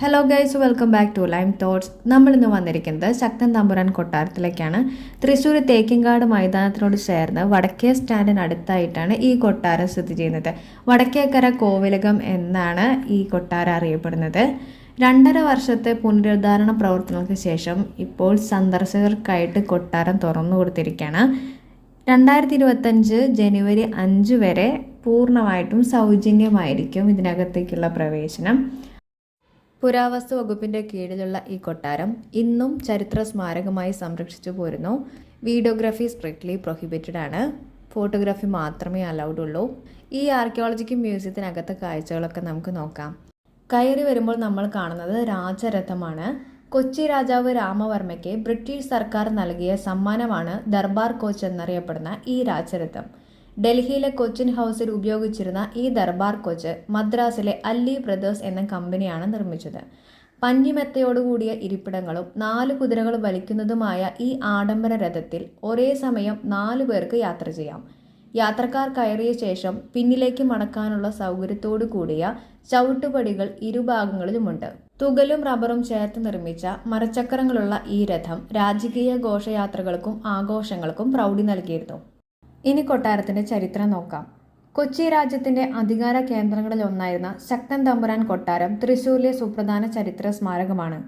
Hello guys welcome back to Lime Thoughts നമ്മൾ ഇന്ന് വന്നിരിക്കുന്നത് ശക്തൻ തമ്പുരാൻ കൊട്ടാരത്തിലേക്കാണ്. തൃശ്ശൂർ തേക്കിങ്കാട് മൈതാനത്തിനോട് ചേർന്ന് വടക്കേ സ്റ്റാൻഡിന് അടുത്തായിട്ടാണ് ഈ കൊട്ടാരം സ്ഥിതി ചെയ്യുന്നത്. വടക്കേക്കര കോവിലകം എന്നാണ് ഈ കൊട്ടാരം അറിയപ്പെടുന്നത്. രണ്ടര വർഷത്തെ പുനരുദ്ധാരണ പ്രവർത്തനങ്ങൾക്ക് ശേഷം ഇപ്പോൾ സന്ദർശകർക്കായിട്ട് കൊട്ടാരം തുറന്നു കൊടുത്തിരിക്കുകയാണ്. രണ്ടായിരത്തി ഇരുപത്തഞ്ച് ജനുവരി അഞ്ച് വരെ പൂർണമായിട്ടും സൗജന്യമായിരിക്കും ഇതിനകത്തേക്കുള്ള പ്രവേശനം. പുരാവസ്തു വകുപ്പിന്റെ കീഴിലുള്ള ഈ കൊട്ടാരം ഇന്നും ചരിത്ര സ്മാരകമായി സംരക്ഷിച്ചു പോരുന്നു. വീഡിയോഗ്രാഫി സ്ട്രിക്ട്ലി പ്രൊഹിബിറ്റഡ് ആണ്. ഫോട്ടോഗ്രാഫി മാത്രമേ അലൗഡ് ഉള്ളൂ. ഈ ആർക്കിയോളജിക്കൽ മ്യൂസിയത്തിനകത്തെ കാഴ്ചകളൊക്കെ നമുക്ക് നോക്കാം. കയറി വരുമ്പോൾ നമ്മൾ കാണുന്നത് രാജരഥമാണ്. കൊച്ചി രാജാവ് രാമവർമ്മയ്ക്ക് ബ്രിട്ടീഷ് സർക്കാർ നൽകിയ സമ്മാനമാണ് ദർബാർ കോച്ച് എന്നറിയപ്പെടുന്ന ഈ രാജരഥം. ഡൽഹിയിലെ കൊച്ചിൻ ഹൗസിൽ ഉപയോഗിച്ചിരുന്ന ഈ ദർബാർ കൊച്ച് മദ്രാസിലെ അല്ലി ബ്രദേഴ്സ് എന്ന കമ്പനിയാണ് നിർമ്മിച്ചത്. പഞ്ഞിമെത്തയോടുകൂടിയ ഇരിപ്പിടങ്ങളും നാല് കുതിരകൾ വലിക്കുന്നതുമായ ഈ ആഡംബര രഥത്തിൽ ഒരേ സമയം നാലു പേർക്ക് യാത്ര ചെയ്യാം. യാത്രക്കാർ കയറിയ ശേഷം പിന്നിലേക്ക് മടക്കാനുള്ള സൗകര്യത്തോടു കൂടിയ ചവിട്ടുപടികൾ ഇരുഭാഗങ്ങളിലുമുണ്ട്. തുകലും റബ്ബറും ചേർത്ത് നിർമ്മിച്ച മരച്ചക്രങ്ങളുള്ള ഈ രഥം രാജകീയ ഘോഷയാത്രകൾക്കും ആഘോഷങ്ങൾക്കും പ്രൗഢി നൽകിയിരുന്നു. ഇനി കൊട്ടാരത്തിന്റെ ചരിത്രം നോക്കാം. കൊച്ചി രാജ്യത്തിന്റെ അധികാര കേന്ദ്രങ്ങളിൽ ഒന്നായിരുന്ന ശക്തൻ തമ്പുരാൻ കൊട്ടാരം തൃശ്ശൂരിലെ സുപ്രധാന ചരിത്ര സ്മാരകമാണ്.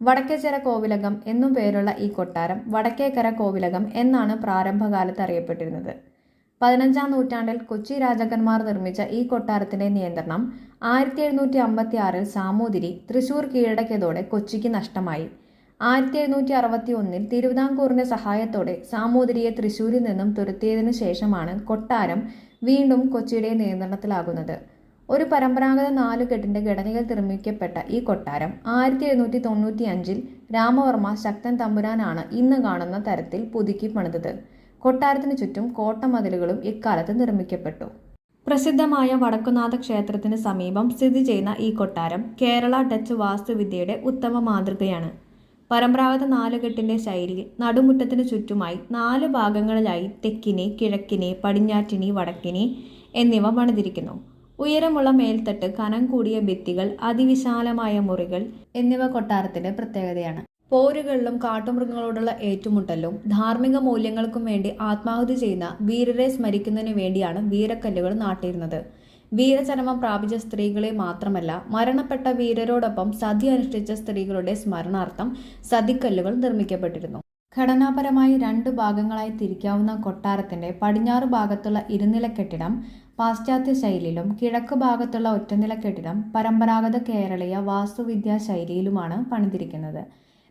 വടക്കേച്ചിറ കോവിലകം എന്നും പേരുള്ള ഈ കൊട്ടാരം വടക്കേക്കര കോവിലകം എന്നാണ് പ്രാരംഭകാലത്ത് അറിയപ്പെട്ടിരുന്നത്. പതിനഞ്ചാം നൂറ്റാണ്ടിൽ കൊച്ചി രാജാക്കന്മാർ നിർമ്മിച്ച ഈ കൊട്ടാരത്തിന്റെ നിയന്ത്രണം ആയിരത്തി എഴുന്നൂറ്റി അമ്പത്തി ആറിൽ സാമൂതിരി തൃശൂർ കീഴടക്കിയതോടെ കൊച്ചിക്ക് നഷ്ടമായി. ആയിരത്തി എഴുന്നൂറ്റി അറുപത്തി ഒന്നിൽ തിരുവിതാംകൂറിന്റെ സഹായത്തോടെ സാമൂതിരിയെ തൃശൂരിൽ നിന്നും തുരത്തിയതിനു ശേഷമാണ് കൊട്ടാരം വീണ്ടും കൊച്ചിയുടെ നിയന്ത്രണത്തിലാകുന്നത്. ഒരു പരമ്പരാഗത നാലുകെട്ടിന്റെ ഘടനയിൽ നിർമ്മിക്കപ്പെട്ട ഈ കൊട്ടാരം ആയിരത്തി എഴുന്നൂറ്റി തൊണ്ണൂറ്റി അഞ്ചിൽ രാമവർമ്മ ശക്തൻ തമ്പുരാനാണ് ഇന്ന് കാണുന്ന തരത്തിൽ പുതുക്കി പണിതത്. കൊട്ടാരത്തിനു ചുറ്റും കോട്ടമതിലുകളും ഇക്കാലത്ത് നിർമ്മിക്കപ്പെട്ടു. പ്രസിദ്ധമായ വടക്കുനാഥ ക്ഷേത്രത്തിന് സമീപം സ്ഥിതി ചെയ്യുന്ന ഈ കൊട്ടാരം കേരള ഡച്ച് വാസ്തുവിദ്യയുടെ ഉത്തമ മാതൃകയാണ്. പരമ്പരാഗത നാലുകെട്ടിന്റെ ശൈലിയിൽ നടുമുറ്റത്തിന് ചുറ്റുമായി നാല് ഭാഗങ്ങളിലായി തെക്കിനെ കിഴക്കിനെ പടിഞ്ഞാറ്റിനി വടക്കിനി എന്നിവ പണിതിരിക്കുന്നു. ഉയരമുള്ള മേൽത്തട്ട് കനം കൂടിയ ഭിത്തികൾ അതിവിശാലമായ മുറികൾ എന്നിവ കൊട്ടാരത്തിന്റെ പ്രത്യേകതയാണ്. പോരുകളിലും കാട്ടുമൃഗങ്ങളോടുള്ള ഏറ്റുമുട്ടലും ധാർമ്മിക മൂല്യങ്ങൾക്കും വേണ്ടി ആത്മാഹുതി ചെയ്യുന്ന വീരരെ സ്മരിക്കുന്നതിന് വേണ്ടിയാണ് വീരക്കല്ലുകൾ നാട്ടിയിരുന്നത്. വീരചരമം പ്രാപിച്ച സ്ത്രീകളെ മാത്രമല്ല മരണപ്പെട്ട വീരരോടൊപ്പം സതി അനുഷ്ഠിച്ച സ്ത്രീകളുടെ സ്മരണാർത്ഥം സതിക്കല്ലുകൾ നിർമ്മിക്കപ്പെട്ടിരുന്നു. ഘടനാപരമായി രണ്ട് ഭാഗങ്ങളായി തിരിക്കാവുന്ന കൊട്ടാരത്തിന്റെ പടിഞ്ഞാറ് ഭാഗത്തുള്ള ഇരുനില കെട്ടിടം പാശ്ചാത്യ ശൈലിയിലും കിഴക്ക് ഭാഗത്തുള്ള ഒറ്റനില കെട്ടിടം പരമ്പരാഗത കേരളീയ വാസ്തുവിദ്യാ ശൈലിയിലുമാണ് പണിതിരിക്കുന്നത്.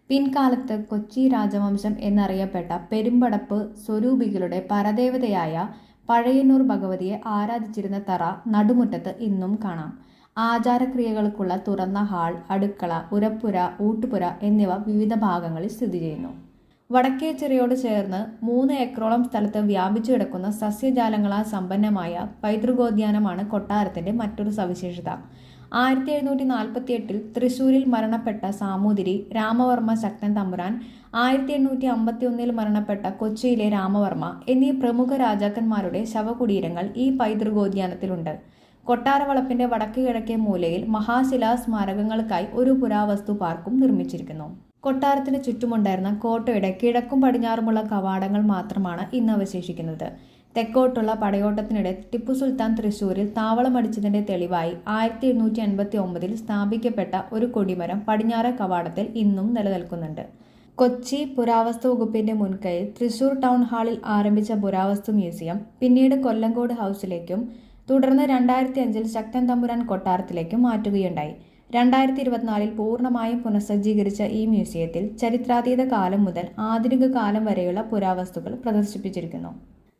പിൻകാലത്ത് കൊച്ചി രാജവംശം എന്നറിയപ്പെട്ട പെരുമ്പടപ്പ് സ്വരൂപികളുടെ പരദേവതയായ പഴയന്നൂർ ഭഗവതിയെ ആരാധിച്ചിരുന്ന തറ നടുമുറ്റത്ത് ഇന്നും കാണാം. ആചാരക്രിയകൾക്കുള്ള തുറന്ന ഹാൾ അടുക്കള ഉരപ്പുര ഊട്ടുപുര എന്നിവ വിവിധ ഭാഗങ്ങളിൽ സ്ഥിതി ചെയ്യുന്നു. വടക്കേ ചെറിയോട് ചേർന്ന് മൂന്ന് ഏക്കറോളം സ്ഥലത്ത് വ്യാപിച്ചു കിടക്കുന്ന സസ്യജാലങ്ങളാൽ സമ്പന്നമായ പൈതൃകോദ്യാനമാണ് കൊട്ടാരത്തിന്റെ മറ്റൊരു സവിശേഷത. ആയിരത്തി എഴുന്നൂറ്റി നാൽപ്പത്തി എട്ടിൽ തൃശൂരിൽ മരണപ്പെട്ട സാമൂതിരി രാമവർമ്മ ശക്തൻ തമ്പുരാൻ ആയിരത്തി എണ്ണൂറ്റി അമ്പത്തി ഒന്നിൽ മരണപ്പെട്ട കൊച്ചിയിലെ രാമവർമ്മ എന്നീ പ്രമുഖ രാജാക്കന്മാരുടെ ശവകുടീരങ്ങൾ ഈ പൈതൃകോദ്യാനത്തിലുണ്ട്. കൊട്ടാരവളപ്പിന്റെ വടക്ക് കിഴക്കേ മൂലയിൽ മഹാശിലാ സ്മാരകങ്ങൾക്കായി ഒരു പുരാവസ്തു പാർക്കും നിർമ്മിച്ചിരിക്കുന്നു. കൊട്ടാരത്തിന് ചുറ്റുമുണ്ടായിരുന്ന കോട്ടയുടെ കിഴക്കും പടിഞ്ഞാറുമുള്ള കവാടങ്ങൾ മാത്രമാണ് ഇന്ന് അവശേഷിക്കുന്നത്. തെക്കോട്ടുള്ള പടയോട്ടത്തിനിടെ ടിപ്പു സുൽത്താൻ തൃശൂരിൽ താവളമടിച്ചതിന്റെ തെളിവായി ആയിരത്തി എണ്ണൂറ്റി അൻപത്തി ഒമ്പതിൽ സ്ഥാപിക്കപ്പെട്ട ഒരു കൊടിമരം പടിഞ്ഞാറ കവാടത്തിൽ ഇന്നും നിലനിൽക്കുന്നുണ്ട്. കൊച്ചി പുരാവസ്തു വകുപ്പിന്റെ മുൻകൈയിൽ തൃശൂർ ടൗൺ ഹാളിൽ ആരംഭിച്ച പുരാവസ്തു മ്യൂസിയം പിന്നീട് കൊല്ലങ്കോട് ഹൗസിലേക്കും തുടർന്ന് രണ്ടായിരത്തി അഞ്ചിൽ ശക്തൻ തമ്പുരാൻ കൊട്ടാരത്തിലേക്കും മാറ്റുകയുണ്ടായി. രണ്ടായിരത്തി ഇരുപത്തിനാലിൽ പൂർണമായും പുനഃസജ്ജീകരിച്ച ഈ മ്യൂസിയത്തിൽ ചരിത്രാതീത കാലം മുതൽ ആധുനിക കാലം വരെയുള്ള പുരാവസ്തുക്കൾ പ്രദർശിപ്പിച്ചിരിക്കുന്നു.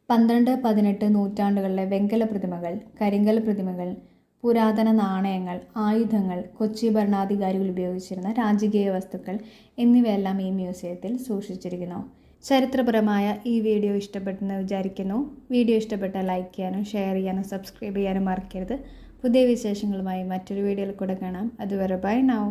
പന്ത്രണ്ട് പതിനെട്ട് നൂറ്റാണ്ടുകളിലെ വെങ്കല പ്രതിമകൾ കരിങ്കൽ പ്രതിമകൾ പുരാതന നാണയങ്ങൾ ആയുധങ്ങൾ കൊച്ചി ഭരണാധികാരികൾ ഉപയോഗിച്ചിരുന്ന രാജകീയ വസ്തുക്കൾ എന്നിവയെല്ലാം ഈ മ്യൂസിയത്തിൽ സൂക്ഷിച്ചിരിക്കുന്നു. ചരിത്രപരമായ ഈ വീഡിയോ ഇഷ്ടപ്പെട്ടെന്ന് വിചാരിക്കുന്നു. വീഡിയോ ഇഷ്ടപ്പെട്ട ലൈക്ക് ചെയ്യാനും ഷെയർ ചെയ്യാനും സബ്സ്ക്രൈബ് ചെയ്യാനും മറക്കരുത്. പുതിയ വിശേഷങ്ങളുമായി മറ്റൊരു വീഡിയോയിൽ കൂടെ കാണാം. അതുവരെ ബൈ നൗ.